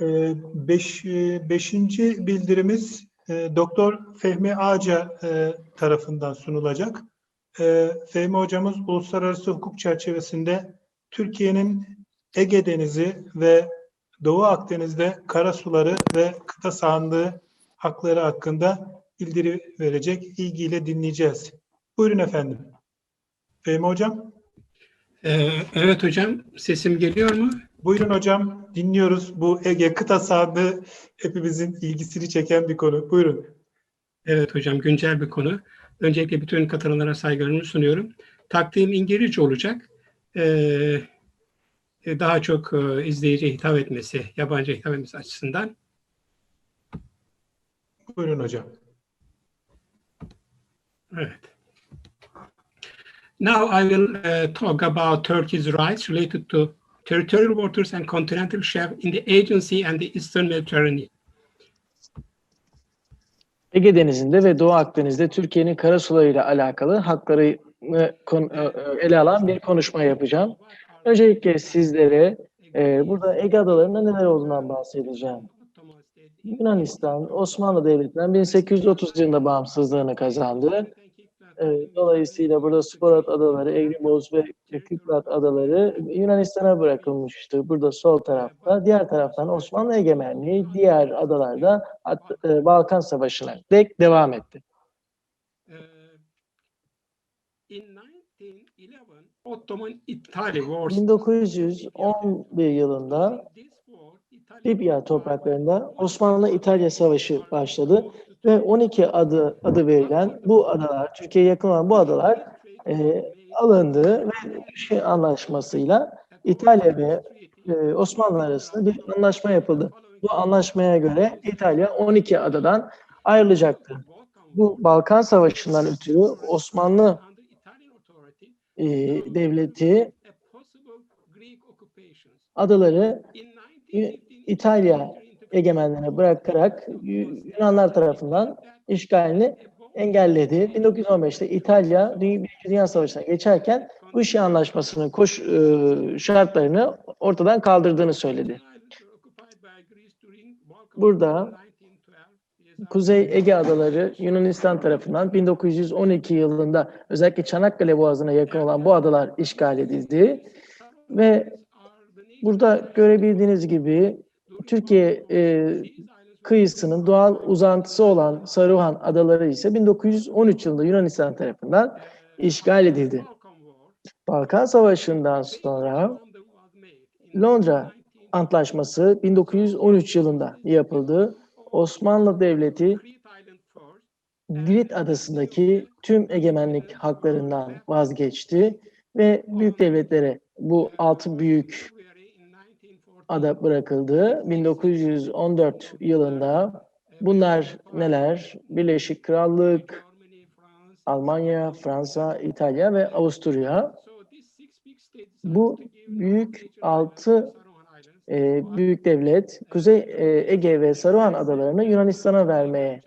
Ee, Beş, e, beşinci bildirimiz e, Doktor Fehmi Ağca e, tarafından sunulacak. Fehmi hocamız uluslararası hukuk çerçevesinde Türkiye'nin Ege Denizi ve Doğu Akdeniz'de karasuları ve kıta sahanlığı hakları hakkında bildiri verecek. İlgiyle dinleyeceğiz. Buyurun efendim. Fehmi hocam. Ee, evet hocam, sesim geliyor mu? Buyurun hocam, dinliyoruz. Bu Ege kıta sahanlığı hepimizin ilgisini çeken bir konu. Buyurun. Evet hocam, güncel bir konu. Öncelikle bütün katılanlara saygılarımı sunuyorum. Takdim İngilizce olacak. Ee, daha çok e, izleyiciye hitap etmesi, yabancı hitap etmesi açısından. Buyurun hocam. Evet. Now I will uh, talk about Turkey's rights related to territorial waters and continental shelf in the agency and the Eastern Mediterranean. Ege Denizi'nde ve Doğu Akdeniz'de Türkiye'nin karasularıyla alakalı hakları kon- e, ele alan bir konuşma yapacağım. Öncelikle sizlere e, burada Ege Adaları'nda neler olduğundan bahsedeceğim. Yunanistan, Osmanlı Devleti'nden 1830 yılında bağımsızlığını kazandı. E, dolayısıyla burada Sporat Adaları, Egrimoz ve Kıprat Adaları Yunanistan'a bırakılmıştı. Burada sol tarafta. Diğer taraftan Osmanlı egemenliği diğer adalarda e, Balkan Savaşı'na dek devam etti. Uh, in 1911, Ottoman Italy Wars 1911 yılında Libya topraklarında Osmanlı-İtalya Savaşı başladı ve 12 adı adı verilen bu adalar, Türkiye'ye yakın olan bu adalar e, alındı ve şey anlaşmasıyla İtalya ve e, Osmanlı arasında bir anlaşma yapıldı. Bu anlaşmaya göre İtalya 12 adadan ayrılacaktı. Bu Balkan Savaşı'ndan ötürü Osmanlı e, devleti adaları İtalya egemenliğine bırakarak Yu- Yunanlar tarafından işgalini engelledi. 1915'te İtalya Birinci Dünya Savaşı'na geçerken bu işi anlaşmasının koş, e, şartlarını ortadan kaldırdığını söyledi. Burada Kuzey Ege Adaları Yunanistan tarafından 1912 yılında özellikle Çanakkale Boğazı'na yakın olan bu adalar işgal edildi ve burada görebildiğiniz gibi Türkiye e, kıyısının doğal uzantısı olan Saruhan Adaları ise 1913 yılında Yunanistan tarafından işgal edildi. Balkan Savaşı'ndan sonra Londra Antlaşması 1913 yılında yapıldı. Osmanlı Devleti Girit Adası'ndaki tüm egemenlik haklarından vazgeçti ve büyük devletlere bu altı büyük ada bırakıldı. 1914 yılında bunlar neler? Birleşik Krallık, Almanya, Fransa, İtalya ve Avusturya. Bu büyük altı e, büyük devlet Kuzey e, Ege ve Saruhan adalarını Yunanistan'a vermeye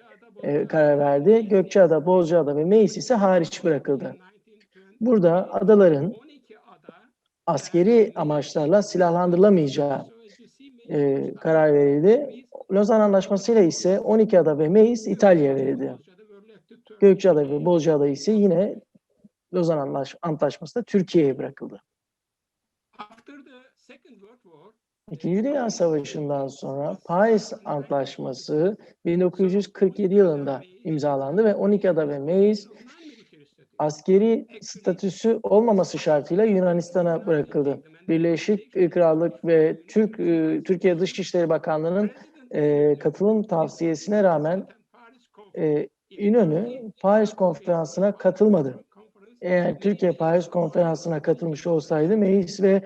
e, karar verdi. Gökçeada, Bozcaada ve Meis ise hariç bırakıldı. Burada adaların askeri amaçlarla silahlandırılamayacağı e, karar verildi. Lozan Anlaşması'yla ise 12 ada ve Meis İtalya'ya verildi. Gökçeada ve Bozcaada ise yine Lozan Anlaş Antlaşması'nda Türkiye'ye bırakıldı. İkinci Dünya Savaşı'ndan sonra Paris Antlaşması 1947 yılında imzalandı ve 12 ada ve Meis askeri statüsü olmaması şartıyla Yunanistan'a bırakıldı. Birleşik Krallık ve Türk e, Türkiye Dışişleri Bakanlığı'nın e, katılım tavsiyesine rağmen e, İnönü Paris Konferansı'na katılmadı. Eğer Türkiye Paris Konferansı'na katılmış olsaydı Meis ve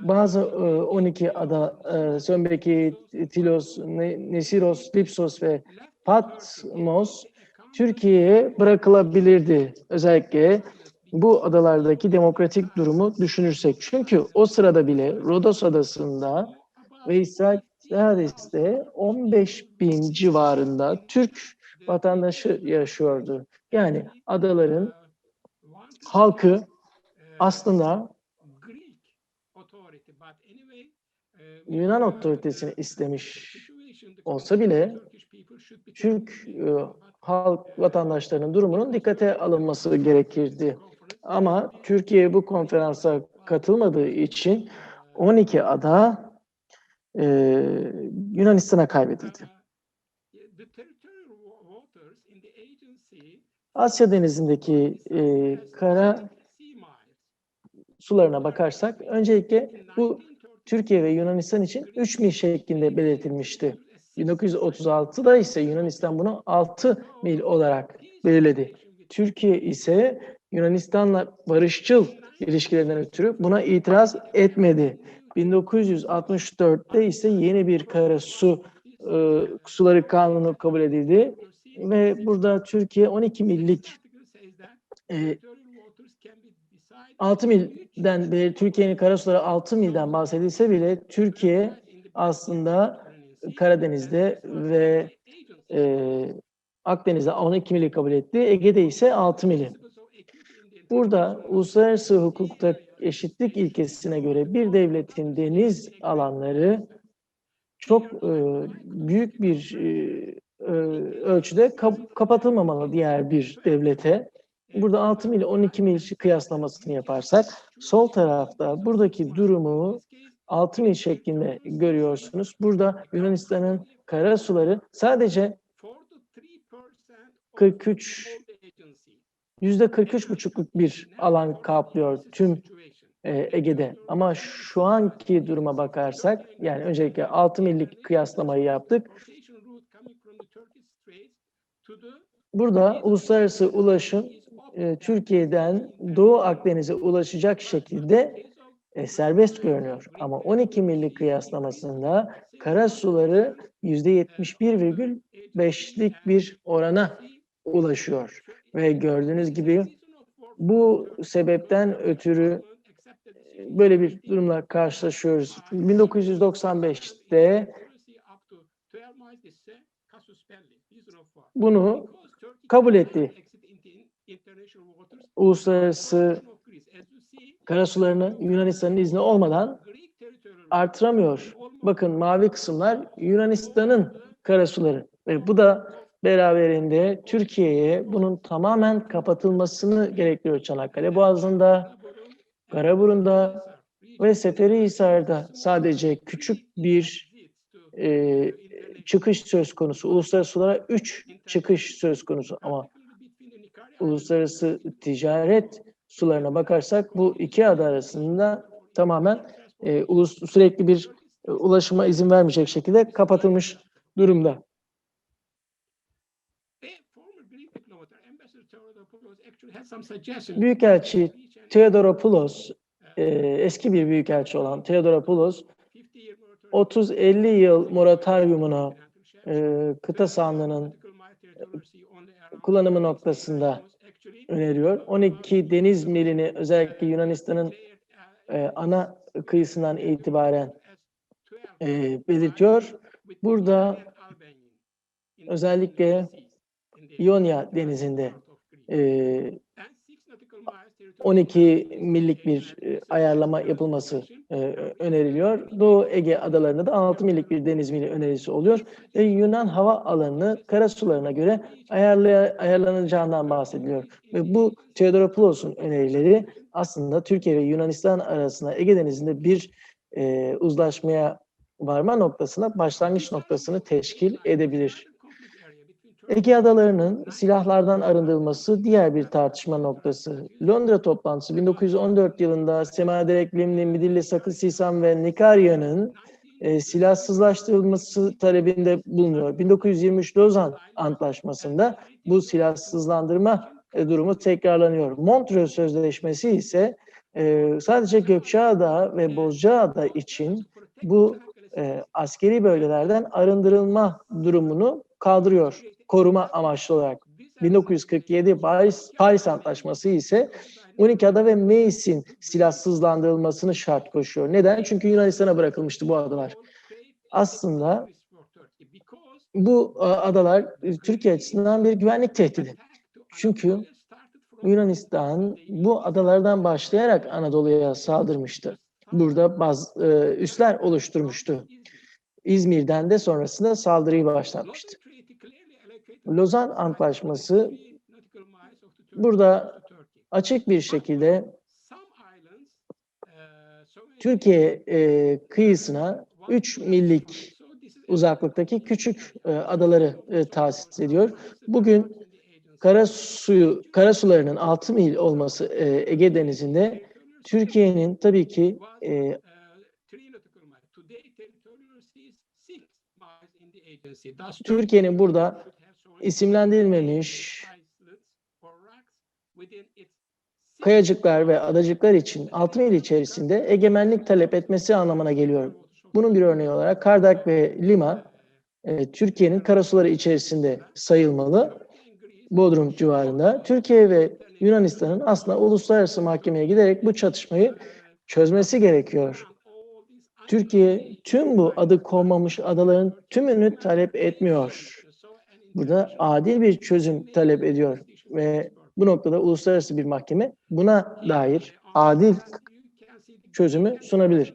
bazı e, 12 ada Sömbeki, Tilos, Ne- Nesiros, Lipsos ve Patmos Türkiye'ye bırakılabilirdi. Özellikle bu adalardaki demokratik durumu düşünürsek. Çünkü o sırada bile Rodos Adası'nda ve İsrail neredeyse 15 bin civarında Türk vatandaşı yaşıyordu. Yani adaların halkı aslında Yunan otoritesini istemiş olsa bile Türk e, halk vatandaşlarının durumunun dikkate alınması gerekirdi. Ama Türkiye bu konferansa katılmadığı için 12 ada e, Yunanistan'a kaybedildi. Asya Denizi'ndeki e, kara sularına bakarsak öncelikle bu Türkiye ve Yunanistan için 3 mil şeklinde belirtilmişti. 1936'da ise Yunanistan bunu 6 mil olarak belirledi. Türkiye ise Yunanistan'la barışçıl ilişkilerinden ötürü buna itiraz etmedi. 1964'te ise yeni bir karasu e, suları kanunu kabul edildi ve burada Türkiye 12 millik e, 6 milden beri Türkiye'nin karasuları 6 milden bahsedilse bile Türkiye aslında Karadeniz'de ve e, Akdeniz'de 12 mili kabul etti. Ege'de ise 6 mili. Burada uluslararası hukukta eşitlik ilkesine göre bir devletin deniz alanları çok e, büyük bir e, e, ölçüde kap- kapatılmamalı diğer bir devlete. Burada 6 mil 12 mil kıyaslamasını yaparsak sol tarafta buradaki durumu 6 mil şeklinde görüyorsunuz. Burada Yunanistan'ın kara suları sadece 43 yüzde 43 buçukluk bir alan kaplıyor tüm e, Ege'de. Ama şu anki duruma bakarsak yani öncelikle 6 millik kıyaslamayı yaptık. Burada uluslararası ulaşım e, Türkiye'den Doğu Akdeniz'e ulaşacak şekilde e, serbest görünüyor. Ama 12 millik kıyaslamasında kara suları %71,5'lik bir orana ulaşıyor. Ve gördüğünüz gibi bu sebepten ötürü e, böyle bir durumla karşılaşıyoruz. 1995'te bunu kabul etti. Uluslararası karasularını Yunanistan'ın izni olmadan artıramıyor. Bakın mavi kısımlar Yunanistan'ın karasuları ve bu da beraberinde Türkiye'ye bunun tamamen kapatılmasını gerektiriyor Çanakkale Boğazı'nda, Karaburun'da ve Seferihisar'da sadece küçük bir e, çıkış söz konusu. Uluslararası sulara 3 çıkış söz konusu ama uluslararası ticaret sularına bakarsak bu iki ada arasında tamamen e, ulus sürekli bir e, ulaşıma izin vermeyecek şekilde kapatılmış durumda. Büyükelçi Theodoropoulos, e, eski bir büyükelçi olan Theodoropoulos, 30-50 yıl moratoryumunu e, kıta sahanlığının kullanımı noktasında öneriyor. 12 deniz milini özellikle Yunanistan'ın e, ana kıyısından itibaren e, belirtiyor. Burada özellikle İonya denizinde e, 12 millik bir e, ayarlama yapılması e, öneriliyor. Doğu Ege adalarında da 6 millik bir deniz mili önerisi oluyor. Ve Yunan hava alanı karasularına göre ayarlaya, ayarlanacağından bahsediliyor. Ve bu Theodoropoulos'un önerileri aslında Türkiye ve Yunanistan arasında Ege Denizi'nde bir e, uzlaşmaya varma noktasına, başlangıç noktasını teşkil edebilir. Ege adalarının silahlardan arındırılması diğer bir tartışma noktası. Londra toplantısı 1914 yılında Semaderek, Limni, Midilli, Sakı, Sisam ve Nikarya'nın e, silahsızlaştırılması talebinde bulunuyor. 1923 Lozan Antlaşması'nda bu silahsızlandırma e, durumu tekrarlanıyor. Montreux Sözleşmesi ise e, sadece Gökçeada ve Bozcaada için bu e, askeri bölgelerden arındırılma durumunu kaldırıyor koruma amaçlı olarak. 1947 Paris, Paris Antlaşması ise 12 ada ve Meis'in silahsızlandırılmasını şart koşuyor. Neden? Çünkü Yunanistan'a bırakılmıştı bu adalar. Aslında bu e, adalar e, Türkiye açısından bir güvenlik tehdidi. Çünkü Yunanistan bu adalardan başlayarak Anadolu'ya saldırmıştı. burada baz, e, üsler oluşturmuştu. İzmir'den de sonrasında saldırıyı başlatmıştı. Lozan Antlaşması burada açık bir şekilde Türkiye e, kıyısına 3 millik uzaklıktaki küçük e, adaları e, tahsis ediyor. Bugün kara suyu kara sularının 6 mil olması e, Ege Denizi'nde Türkiye'nin tabii ki e, Türkiye'nin burada isimlendirilmemiş kayacıklar ve adacıklar için 6 mil içerisinde egemenlik talep etmesi anlamına geliyor. Bunun bir örneği olarak Kardak ve Lima e, Türkiye'nin karasuları içerisinde sayılmalı. Bodrum civarında. Türkiye ve Yunanistan'ın aslında uluslararası mahkemeye giderek bu çatışmayı çözmesi gerekiyor. Türkiye tüm bu adı konmamış adaların tümünü talep etmiyor. Burada adil bir çözüm talep ediyor ve bu noktada uluslararası bir mahkeme buna dair adil çözümü sunabilir.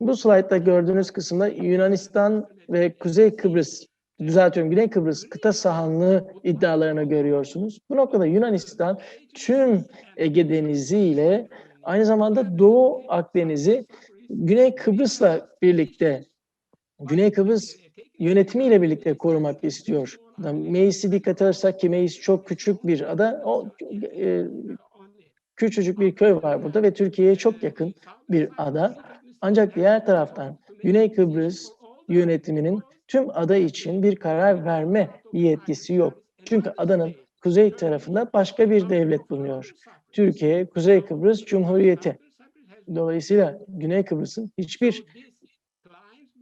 Bu slaytta gördüğünüz kısımda Yunanistan ve Kuzey Kıbrıs, düzeltiyorum Güney Kıbrıs kıta sahanlığı iddialarını görüyorsunuz. Bu noktada Yunanistan tüm Ege Denizi ile aynı zamanda Doğu Akdeniz'i Güney Kıbrıs'la birlikte, Güney Kıbrıs yönetimiyle birlikte korumak istiyor. Meis'i dikkat alırsak ki Meis çok küçük bir ada, o e, küçücük bir köy var burada ve Türkiye'ye çok yakın bir ada. Ancak diğer taraftan Güney Kıbrıs yönetiminin tüm ada için bir karar verme yetkisi yok. Çünkü adanın kuzey tarafında başka bir devlet bulunuyor. Türkiye, Kuzey Kıbrıs Cumhuriyeti. Dolayısıyla Güney Kıbrıs'ın hiçbir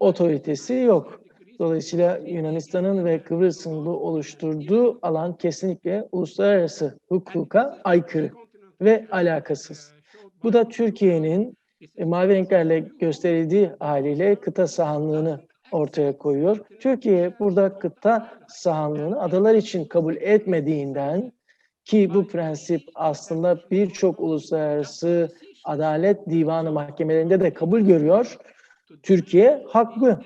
otoritesi yok. Dolayısıyla Yunanistan'ın ve Kıbrıs'ın bu oluşturduğu alan kesinlikle uluslararası hukuka aykırı ve alakasız. Bu da Türkiye'nin e, mavi renklerle gösterildiği haliyle kıta sahanlığını ortaya koyuyor. Türkiye burada kıta sahanlığını adalar için kabul etmediğinden ki bu prensip aslında birçok uluslararası adalet divanı mahkemelerinde de kabul görüyor. Türkiye haklı.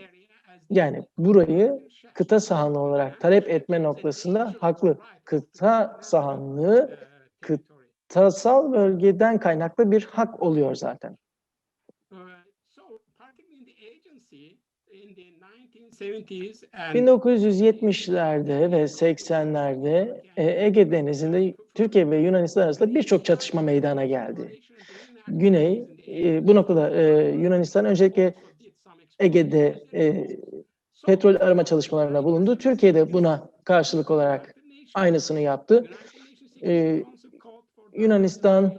Yani burayı kıta sahanlığı olarak talep etme noktasında haklı. Kıta sahanlığı kıtasal bölgeden kaynaklı bir hak oluyor zaten. 1970'lerde ve 80'lerde e, Ege Denizi'nde Türkiye ve Yunanistan arasında birçok çatışma meydana geldi. Güney, e, bu noktada e, Yunanistan öncelikle Ege'de petrol arama çalışmalarına bulundu. Türkiye de buna karşılık olarak aynısını yaptı. Yunanistan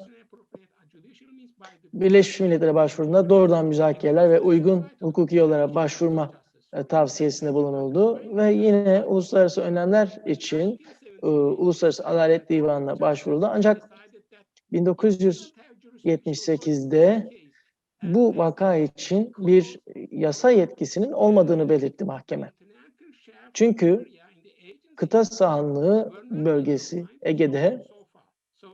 Birleşmiş Milletler'e başvurduğunda doğrudan müzakereler ve uygun hukuki yollara başvurma e, tavsiyesinde bulunuldu ve yine uluslararası önlemler için e, Uluslararası Adalet Divanı'na başvuruldu. Ancak 1978'de bu vaka için bir yasa yetkisinin olmadığını belirtti mahkeme. Çünkü kıta sahanlığı bölgesi Ege'de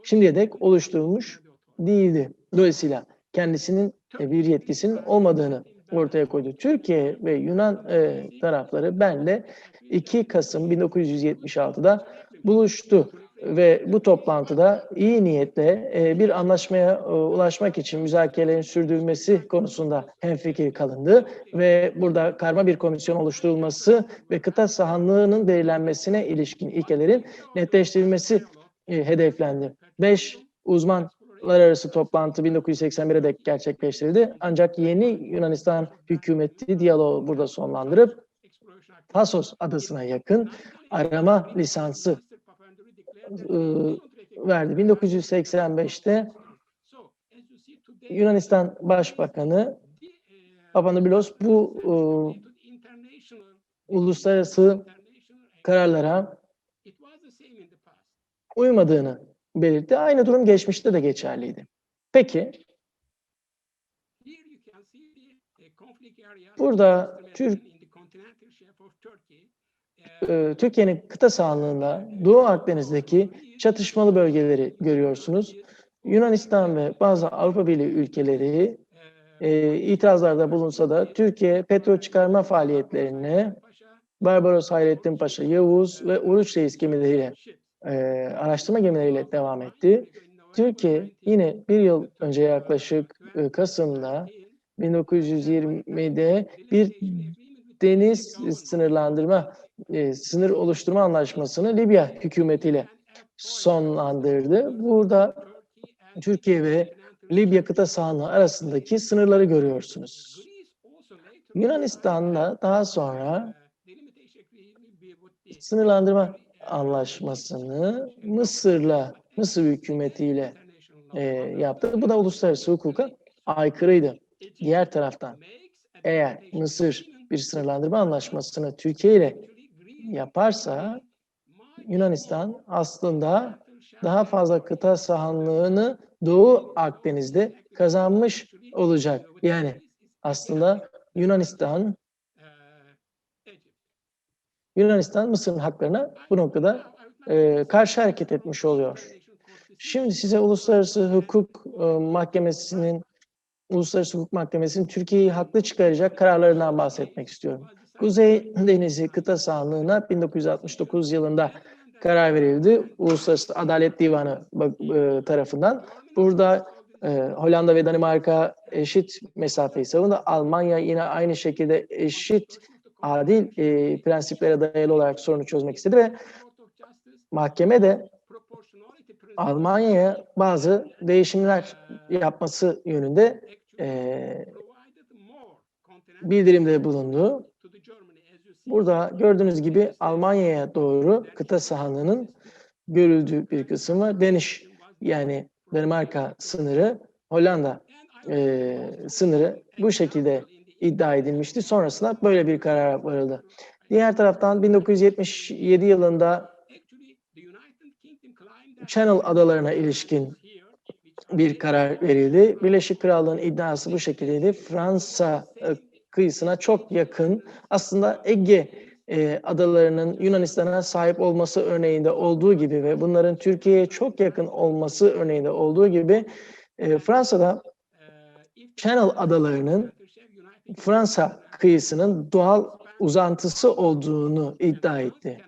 şimdiye dek oluşturulmuş değildi. Dolayısıyla kendisinin bir yetkisinin olmadığını ortaya koydu. Türkiye ve Yunan e, tarafları benle 2 Kasım 1976'da buluştu ve bu toplantıda iyi niyetle e, bir anlaşmaya e, ulaşmak için müzakerelerin sürdürülmesi konusunda hemfikir kalındı ve burada karma bir komisyon oluşturulması ve kıta sahanlığının belirlenmesine ilişkin ilkelerin netleştirilmesi e, hedeflendi. 5 uzman arası toplantı 1981'e dek gerçekleştirildi. Ancak yeni Yunanistan hükümeti diyaloğu burada sonlandırıp Pasos adasına yakın arama lisansı verdi. 1985'te Yunanistan Başbakanı Papanopoulos bu ıı, uluslararası kararlara uymadığını belirtti. Aynı durum geçmişte de geçerliydi. Peki, burada Türk e, Türkiye'nin kıta sahanlığında Doğu Akdeniz'deki çatışmalı bölgeleri görüyorsunuz. Yunanistan ve bazı Avrupa Birliği ülkeleri e, itirazlarda bulunsa da Türkiye petrol çıkarma faaliyetlerine Barbaros Hayrettin Paşa, Yavuz ve Uruç Reis gemileriyle e, araştırma gemileriyle devam etti. Türkiye yine bir yıl önce yaklaşık e, Kasım'da 1920'de bir deniz sınırlandırma, e, sınır oluşturma anlaşmasını Libya hükümetiyle sonlandırdı. Burada Türkiye ve Libya kıta sahanlığı arasındaki sınırları görüyorsunuz. Yunanistan'da daha sonra sınırlandırma anlaşmasını Mısır'la, Mısır hükümetiyle e, yaptı. Bu da uluslararası hukuka aykırıydı. Diğer taraftan eğer Mısır bir sınırlandırma anlaşmasını Türkiye ile yaparsa Yunanistan aslında daha fazla kıta sahanlığını Doğu Akdeniz'de kazanmış olacak. Yani aslında Yunanistan Yunanistan Mısır'ın haklarına bu noktada e, karşı hareket etmiş oluyor. Şimdi size Uluslararası Hukuk e, Mahkemesi'nin Uluslararası Hukuk Mahkemesi'nin Türkiye'yi haklı çıkaracak kararlarından bahsetmek istiyorum. Kuzey Denizi kıta sahanlığına 1969 yılında karar verildi. Uluslararası Adalet Divanı e, tarafından. Burada e, Hollanda ve Danimarka eşit mesafeyi savundu. Almanya yine aynı şekilde eşit adil e, prensiplere dayalı olarak sorunu çözmek istedi ve mahkeme de Almanya'ya bazı değişimler yapması yönünde e, bildirimde bulundu. Burada gördüğünüz gibi Almanya'ya doğru kıta sahanlığının görüldüğü bir kısım var. Danish yani Danimarka sınırı, Hollanda e, sınırı bu şekilde iddia edilmişti. Sonrasında böyle bir karar varıldı. Diğer taraftan 1977 yılında Channel Adalarına ilişkin bir karar verildi. Birleşik Krallığın iddiası bu şekildeydi. Fransa e, kıyısına çok yakın aslında Ege e, adalarının Yunanistan'a sahip olması örneğinde olduğu gibi ve bunların Türkiye'ye çok yakın olması örneğinde olduğu gibi e, Fransa'da Channel adalarının Fransa kıyısının doğal uzantısı olduğunu iddia etti.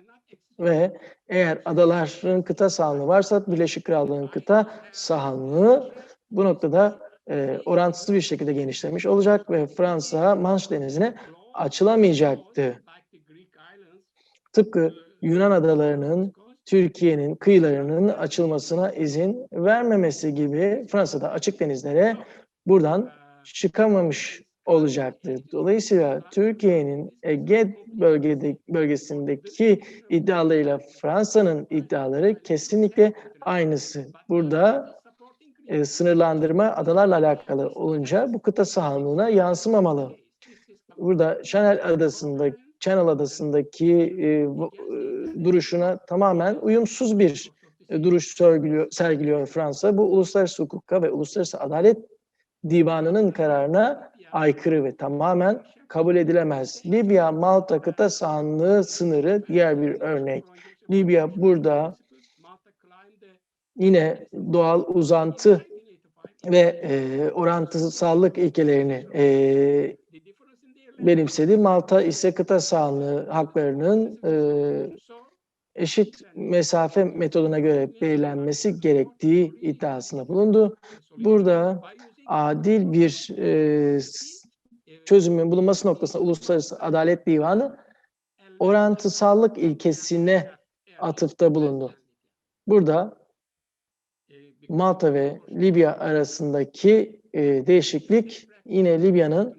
Ve eğer adaların kıta sahanlığı varsa Birleşik Krallığın kıta sahanlığı bu noktada e, orantısız bir şekilde genişlemiş olacak ve Fransa Manş Denizi'ne açılamayacaktı. Tıpkı Yunan adalarının Türkiye'nin kıyılarının açılmasına izin vermemesi gibi Fransa'da açık denizlere buradan çıkamamış olacaktır. Dolayısıyla Türkiye'nin Ege bölgede, bölgesindeki iddialarıyla Fransa'nın iddiaları kesinlikle aynısı. Burada e, sınırlandırma adalarla alakalı olunca bu kıta sahanlığına yansımamalı. Burada Channel Adası'nda Channel Adası'ndaki e, bu, e, duruşuna tamamen uyumsuz bir e, duruş sergiliyor, sergiliyor Fransa. Bu uluslararası hukuka ve uluslararası adalet divanının kararına aykırı ve tamamen kabul edilemez. Libya, Malta kıta sahanlığı sınırı diğer bir örnek. Libya burada yine doğal uzantı ve e, orantısallık ilkelerini e, benimsedi. Malta ise kıta sahanlığı haklarının e, eşit mesafe metoduna göre belirlenmesi gerektiği iddiasında bulundu. Burada adil bir e, çözümün bulunması noktasında Uluslararası Adalet Divanı orantısallık ilkesine atıfta bulundu. Burada Malta ve Libya arasındaki e, değişiklik yine Libya'nın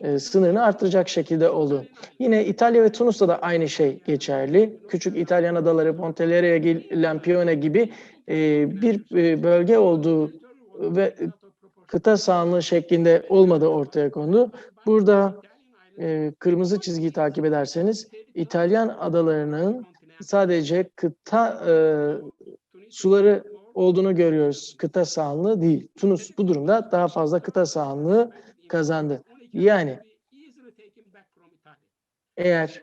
e, sınırını artıracak şekilde oldu. Yine İtalya ve Tunus'ta da aynı şey geçerli. Küçük İtalyan adaları Pontelleria, Lampione gibi e, bir e, bölge olduğu ve kıta sahanlığı şeklinde olmadığı ortaya kondu. Burada e, kırmızı çizgiyi takip ederseniz İtalyan adalarının sadece kıta e, suları olduğunu görüyoruz. Kıta sahanlığı değil. Tunus bu durumda daha fazla kıta sahanlığı kazandı. Yani eğer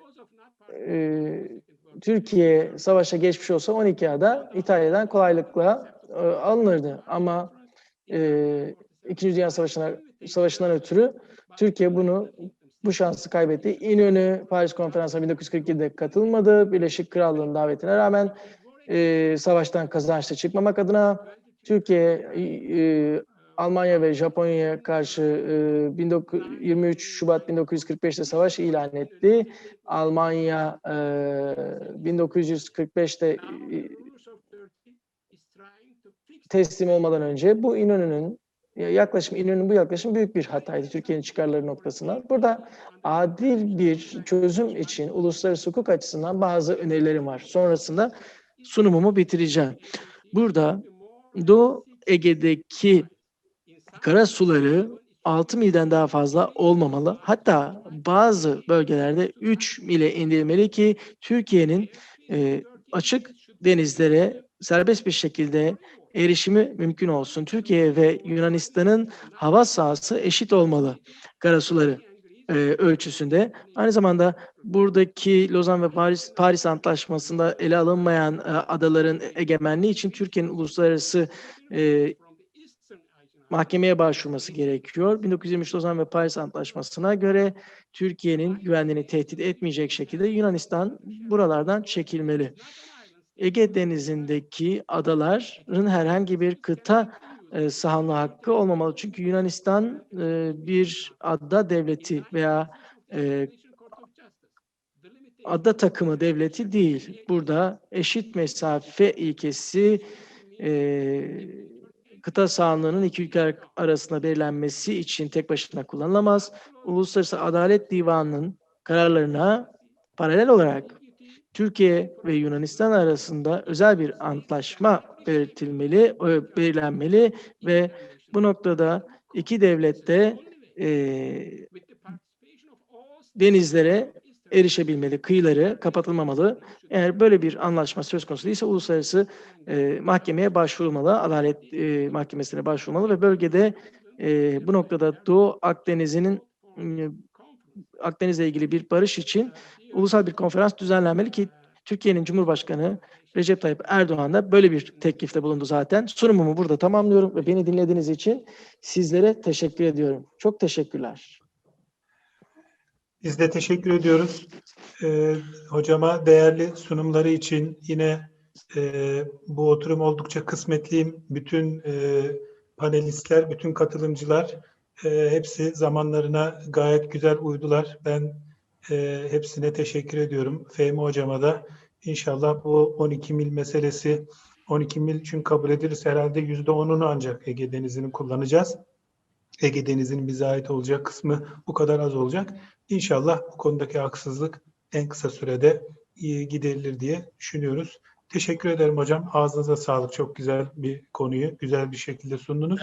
e, Türkiye savaşa geçmiş olsa 12 ada İtalya'dan kolaylıkla e, alınırdı. Ama e, İkinci Dünya Savaşı'na Savaşı'ndan ötürü Türkiye bunu bu şansı kaybetti. İnönü Paris Konferansı'na 1947'de katılmadı. Birleşik Krallığın davetine rağmen e, savaştan kazançlı çıkmamak adına Türkiye e, Almanya ve Japonya'ya karşı e, 19 23 Şubat 1945'te savaş ilan etti. Almanya e, 1945'te e, teslim olmadan önce bu İnönü'nün ya yaklaşım İnönü'nün bu yaklaşım büyük bir hataydı Türkiye'nin çıkarları noktasından. Burada adil bir çözüm için uluslararası hukuk açısından bazı önerilerim var. Sonrasında sunumumu bitireceğim. Burada Doğu Ege'deki kara suları 6 milden daha fazla olmamalı. Hatta bazı bölgelerde 3 mile indirilmeli ki Türkiye'nin e, açık denizlere serbest bir şekilde erişimi mümkün olsun. Türkiye ve Yunanistan'ın hava sahası eşit olmalı karasuları e, ölçüsünde. Aynı zamanda buradaki Lozan ve Paris Paris Antlaşması'nda ele alınmayan e, adaların egemenliği için Türkiye'nin uluslararası e, mahkemeye başvurması gerekiyor. 1923 Lozan ve Paris Antlaşması'na göre Türkiye'nin güvenliğini tehdit etmeyecek şekilde Yunanistan buralardan çekilmeli. Ege Denizi'ndeki adaların herhangi bir kıta e, sahanlığı hakkı olmamalı. Çünkü Yunanistan e, bir ada devleti veya e, ada takımı devleti değil. Burada eşit mesafe ilkesi e, kıta sahanlığının iki ülke arasında belirlenmesi için tek başına kullanılamaz. Uluslararası Adalet Divanı'nın kararlarına paralel olarak Türkiye ve Yunanistan arasında özel bir antlaşma belirtilmeli, e, belirlenmeli ve bu noktada iki devlet de e, denizlere erişebilmeli, kıyıları kapatılmamalı. Eğer böyle bir anlaşma söz konusu değilse uluslararası e, mahkemeye başvurulmalı, Adalet e, Mahkemesi'ne başvurulmalı ve bölgede e, bu noktada Doğu Akdeniz'in e, Akdeniz'le ilgili bir barış için ulusal bir konferans düzenlenmeli ki Türkiye'nin Cumhurbaşkanı Recep Tayyip Erdoğan da böyle bir teklifte bulundu zaten. Sunumumu burada tamamlıyorum ve beni dinlediğiniz için sizlere teşekkür ediyorum. Çok teşekkürler. Biz de teşekkür ediyoruz. Ee, hocama değerli sunumları için yine e, bu oturum oldukça kısmetliyim. Bütün e, panelistler, bütün katılımcılar e, hepsi zamanlarına gayet güzel uydular. Ben e, hepsine teşekkür ediyorum. Fehmi hocama da inşallah bu 12 mil meselesi 12 mil için kabul edilirse herhalde %10'unu ancak Ege Denizi'ni kullanacağız. Ege Denizi'nin bize ait olacak kısmı bu kadar az olacak. İnşallah bu konudaki haksızlık en kısa sürede giderilir diye düşünüyoruz. Teşekkür ederim hocam. Ağzınıza sağlık. Çok güzel bir konuyu güzel bir şekilde sundunuz.